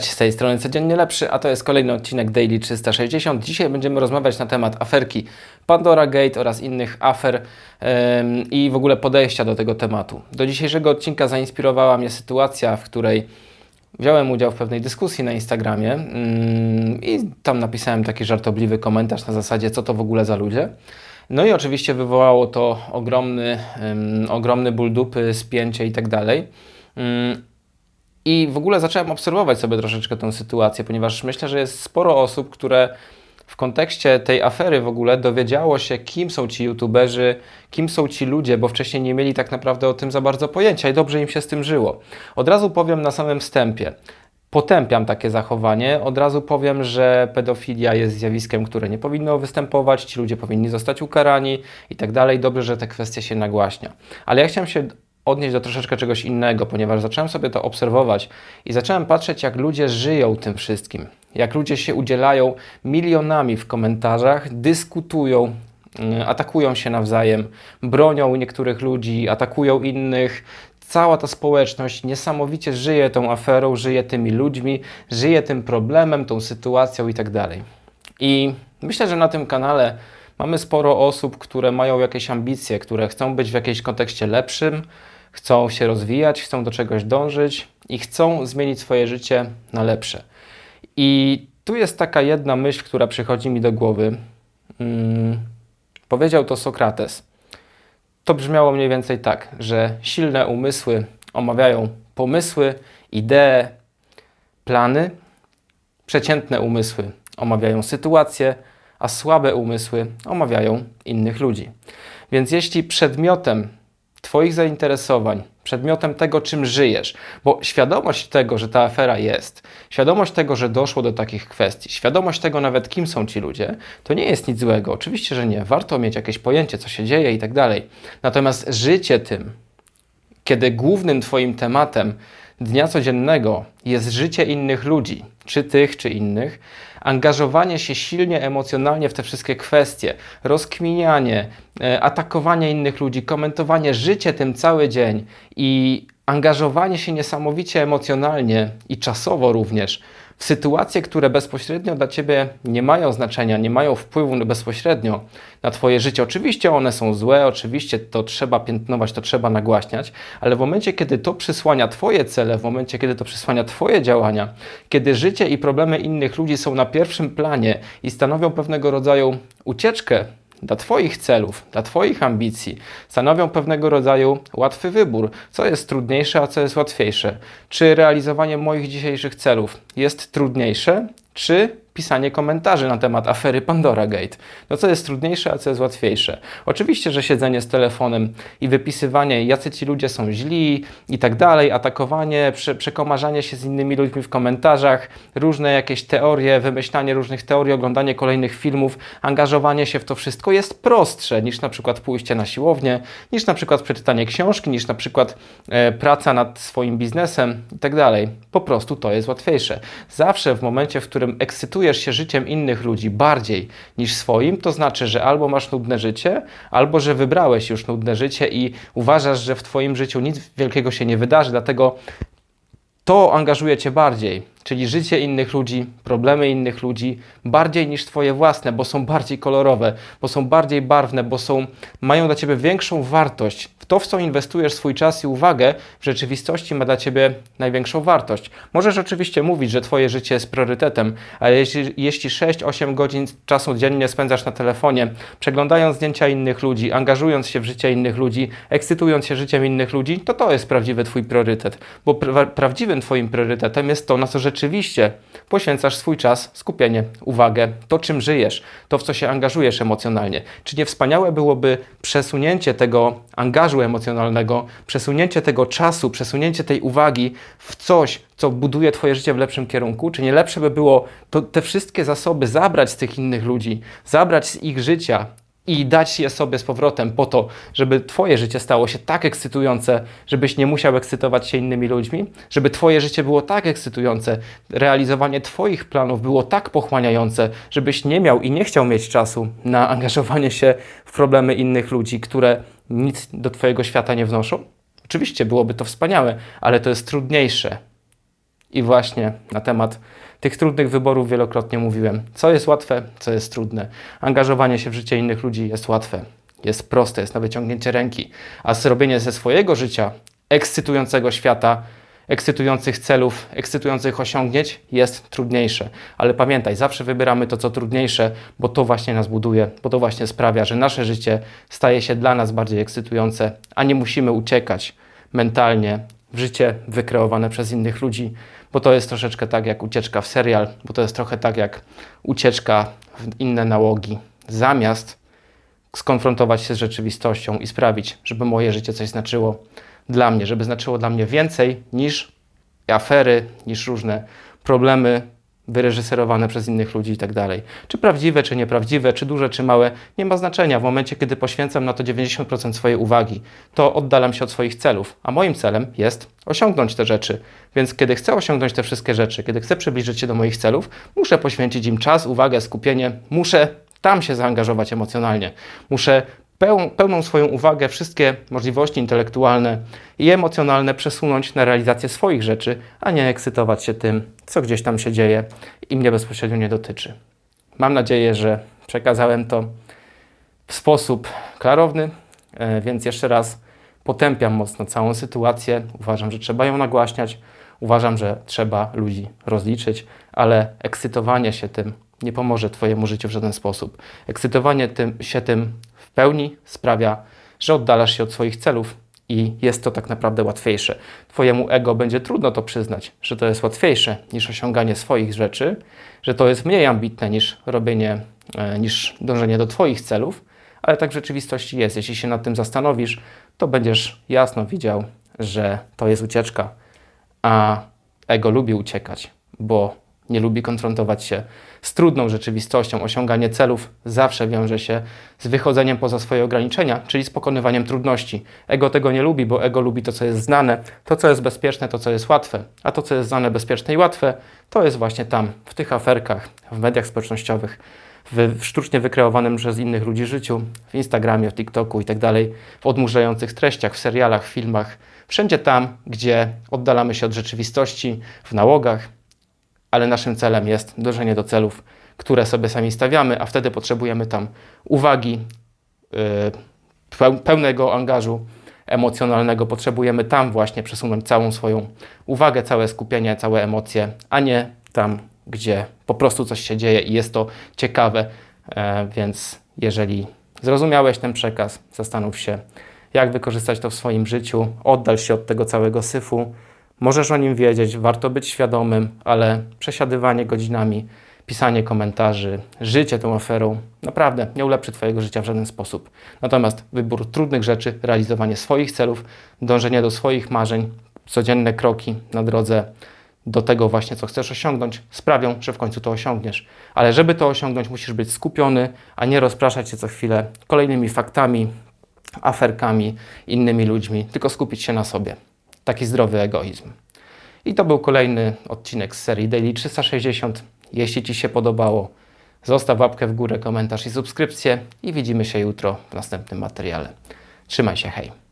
Z tej strony codziennie lepszy, a to jest kolejny odcinek Daily 360. Dzisiaj będziemy rozmawiać na temat aferki Pandora Gate oraz innych afer i w ogóle podejścia do tego tematu. Do dzisiejszego odcinka zainspirowała mnie sytuacja, w której wziąłem udział w pewnej dyskusji na Instagramie mm, i tam napisałem taki żartobliwy komentarz na zasadzie, co to w ogóle za ludzie. No i oczywiście wywołało to ogromny, ogromny ból dupy, spięcie i tak dalej. I w ogóle zacząłem obserwować sobie troszeczkę tę sytuację, ponieważ myślę, że jest sporo osób, które w kontekście tej afery w ogóle dowiedziało się, kim są ci youtuberzy, kim są ci ludzie, bo wcześniej nie mieli tak naprawdę o tym za bardzo pojęcia i dobrze im się z tym żyło. Od razu powiem na samym wstępie. Potępiam takie zachowanie. Od razu powiem, że pedofilia jest zjawiskiem, które nie powinno występować, ci ludzie powinni zostać ukarani i tak dalej. Dobrze, że te kwestie się nagłaśnia. Ale ja chciałem się odnieść do troszeczkę czegoś innego, ponieważ zacząłem sobie to obserwować i zacząłem patrzeć, jak ludzie żyją tym wszystkim. Jak ludzie się udzielają milionami w komentarzach, dyskutują, yy, atakują się nawzajem, bronią niektórych ludzi, atakują innych. Cała ta społeczność niesamowicie żyje tą aferą, żyje tymi ludźmi, żyje tym problemem, tą sytuacją i tak dalej. I myślę, że na tym kanale mamy sporo osób, które mają jakieś ambicje, które chcą być w jakimś kontekście lepszym, chcą się rozwijać, chcą do czegoś dążyć i chcą zmienić swoje życie na lepsze. I tu jest taka jedna myśl, która przychodzi mi do głowy. Hmm, powiedział to Sokrates. To brzmiało mniej więcej tak, że silne umysły omawiają pomysły, idee, plany, przeciętne umysły omawiają sytuacje, a słabe umysły omawiają innych ludzi. Więc jeśli przedmiotem Twoich zainteresowań, przedmiotem tego, czym żyjesz, bo świadomość tego, że ta afera jest, świadomość tego, że doszło do takich kwestii, świadomość tego nawet, kim są ci ludzie, to nie jest nic złego. Oczywiście, że nie. Warto mieć jakieś pojęcie, co się dzieje i tak dalej. Natomiast życie tym, kiedy głównym Twoim tematem dnia codziennego jest życie innych ludzi, czy tych, czy innych, angażowanie się silnie emocjonalnie w te wszystkie kwestie, rozkminianie, e, atakowanie innych ludzi, komentowanie życie tym cały dzień i angażowanie się niesamowicie emocjonalnie i czasowo również w sytuacje, które bezpośrednio dla Ciebie nie mają znaczenia, nie mają wpływu bezpośrednio na Twoje życie. Oczywiście one są złe, oczywiście to trzeba piętnować, to trzeba nagłaśniać, ale w momencie, kiedy to przysłania Twoje cele, w momencie, kiedy to przysłania Twoje działania, kiedy życie i problemy innych ludzi są na pierwszym planie i stanowią pewnego rodzaju ucieczkę dla Twoich celów, dla Twoich ambicji, stanowią pewnego rodzaju łatwy wybór, co jest trudniejsze, a co jest łatwiejsze. Czy realizowanie moich dzisiejszych celów jest trudniejsze, czy pisanie komentarzy na temat afery Pandora Gate. No co jest trudniejsze, a co jest łatwiejsze? Oczywiście, że siedzenie z telefonem i wypisywanie, jacy ci ludzie są źli i tak dalej, atakowanie, prze przekomarzanie się z innymi ludźmi w komentarzach, różne jakieś teorie, wymyślanie różnych teorii, oglądanie kolejnych filmów, angażowanie się w to wszystko jest prostsze niż na przykład pójście na siłownię, niż na przykład przeczytanie książki, niż na przykład e, praca nad swoim biznesem i tak dalej. Po prostu to jest łatwiejsze. Zawsze w momencie, w którym ekscytuje interesujesz się życiem innych ludzi bardziej niż swoim, to znaczy, że albo masz nudne życie, albo że wybrałeś już nudne życie i uważasz, że w Twoim życiu nic wielkiego się nie wydarzy, dlatego to angażuje Cię bardziej, czyli życie innych ludzi, problemy innych ludzi, bardziej niż Twoje własne, bo są bardziej kolorowe, bo są bardziej barwne, bo są, mają dla Ciebie większą wartość. To, w co inwestujesz swój czas i uwagę, w rzeczywistości ma dla Ciebie największą wartość. Możesz oczywiście mówić, że Twoje życie jest priorytetem, ale jeśli, jeśli 6-8 godzin czasu dziennie spędzasz na telefonie, przeglądając zdjęcia innych ludzi, angażując się w życie innych ludzi, ekscytując się życiem innych ludzi, to to jest prawdziwy Twój priorytet, bo pra prawdziwym Twoim priorytetem jest to, na co rzeczywiście poświęcasz swój czas, skupienie, uwagę, to czym żyjesz, to w co się angażujesz emocjonalnie. Czy nie wspaniałe byłoby przesunięcie tego angażu emocjonalnego, przesunięcie tego czasu, przesunięcie tej uwagi w coś, co buduje Twoje życie w lepszym kierunku? Czy nie lepsze by było to, te wszystkie zasoby zabrać z tych innych ludzi, zabrać z ich życia, i dać je sobie z powrotem po to, żeby Twoje życie stało się tak ekscytujące, żebyś nie musiał ekscytować się innymi ludźmi, żeby Twoje życie było tak ekscytujące, realizowanie Twoich planów było tak pochłaniające, żebyś nie miał i nie chciał mieć czasu na angażowanie się w problemy innych ludzi, które nic do Twojego świata nie wnoszą? Oczywiście byłoby to wspaniałe, ale to jest trudniejsze. I właśnie na temat tych trudnych wyborów wielokrotnie mówiłem. Co jest łatwe, co jest trudne. Angażowanie się w życie innych ludzi jest łatwe, jest proste, jest na wyciągnięcie ręki, a zrobienie ze swojego życia ekscytującego świata, ekscytujących celów, ekscytujących osiągnięć jest trudniejsze. Ale pamiętaj, zawsze wybieramy to, co trudniejsze, bo to właśnie nas buduje, bo to właśnie sprawia, że nasze życie staje się dla nas bardziej ekscytujące, a nie musimy uciekać mentalnie w życie wykreowane przez innych ludzi, bo to jest troszeczkę tak jak ucieczka w serial, bo to jest trochę tak jak ucieczka w inne nałogi. Zamiast skonfrontować się z rzeczywistością i sprawić, żeby moje życie coś znaczyło dla mnie, żeby znaczyło dla mnie więcej niż afery, niż różne problemy wyreżyserowane przez innych ludzi i tak dalej. Czy prawdziwe, czy nieprawdziwe, czy duże, czy małe, nie ma znaczenia. W momencie, kiedy poświęcam na to 90% swojej uwagi, to oddalam się od swoich celów, a moim celem jest osiągnąć te rzeczy. Więc kiedy chcę osiągnąć te wszystkie rzeczy, kiedy chcę przybliżyć się do moich celów, muszę poświęcić im czas, uwagę, skupienie, muszę tam się zaangażować emocjonalnie. Muszę peł, pełną swoją uwagę, wszystkie możliwości intelektualne i emocjonalne przesunąć na realizację swoich rzeczy, a nie ekscytować się tym, co gdzieś tam się dzieje i mnie bezpośrednio nie dotyczy. Mam nadzieję, że przekazałem to w sposób klarowny, e, więc jeszcze raz potępiam mocno całą sytuację. Uważam, że trzeba ją nagłaśniać. Uważam, że trzeba ludzi rozliczyć, ale ekscytowanie się tym nie pomoże Twojemu życiu w żaden sposób. Ekscytowanie tym, się tym pełni sprawia, że oddalasz się od swoich celów i jest to tak naprawdę łatwiejsze. Twojemu ego będzie trudno to przyznać, że to jest łatwiejsze niż osiąganie swoich rzeczy, że to jest mniej ambitne niż robienie, e, niż dążenie do Twoich celów, ale tak w rzeczywistości jest. Jeśli się nad tym zastanowisz, to będziesz jasno widział, że to jest ucieczka, a ego lubi uciekać, bo nie lubi konfrontować się z trudną rzeczywistością. Osiąganie celów zawsze wiąże się z wychodzeniem poza swoje ograniczenia, czyli z pokonywaniem trudności. Ego tego nie lubi, bo ego lubi to, co jest znane, to, co jest bezpieczne, to, co jest łatwe. A to, co jest znane, bezpieczne i łatwe, to jest właśnie tam, w tych aferkach, w mediach społecznościowych, w sztucznie wykreowanym przez innych ludzi życiu, w Instagramie, w TikToku i tak dalej, w odmurzających treściach, w serialach, filmach, wszędzie tam, gdzie oddalamy się od rzeczywistości, w nałogach, ale naszym celem jest dążenie do celów, które sobie sami stawiamy, a wtedy potrzebujemy tam uwagi, yy, pełnego angażu emocjonalnego. Potrzebujemy tam właśnie przesunąć całą swoją uwagę, całe skupienie, całe emocje, a nie tam, gdzie po prostu coś się dzieje i jest to ciekawe. E, więc jeżeli zrozumiałeś ten przekaz, zastanów się, jak wykorzystać to w swoim życiu, oddal się od tego całego syfu Możesz o nim wiedzieć, warto być świadomym, ale przesiadywanie godzinami, pisanie komentarzy, życie tą aferą naprawdę nie ulepszy Twojego życia w żaden sposób. Natomiast wybór trudnych rzeczy, realizowanie swoich celów, dążenie do swoich marzeń, codzienne kroki na drodze do tego właśnie, co chcesz osiągnąć, sprawią, że w końcu to osiągniesz. Ale żeby to osiągnąć, musisz być skupiony, a nie rozpraszać się co chwilę kolejnymi faktami, aferkami, innymi ludźmi, tylko skupić się na sobie taki zdrowy egoizm. I to był kolejny odcinek z serii Daily 360. Jeśli Ci się podobało, zostaw łapkę w górę, komentarz i subskrypcję i widzimy się jutro w następnym materiale. Trzymaj się, hej!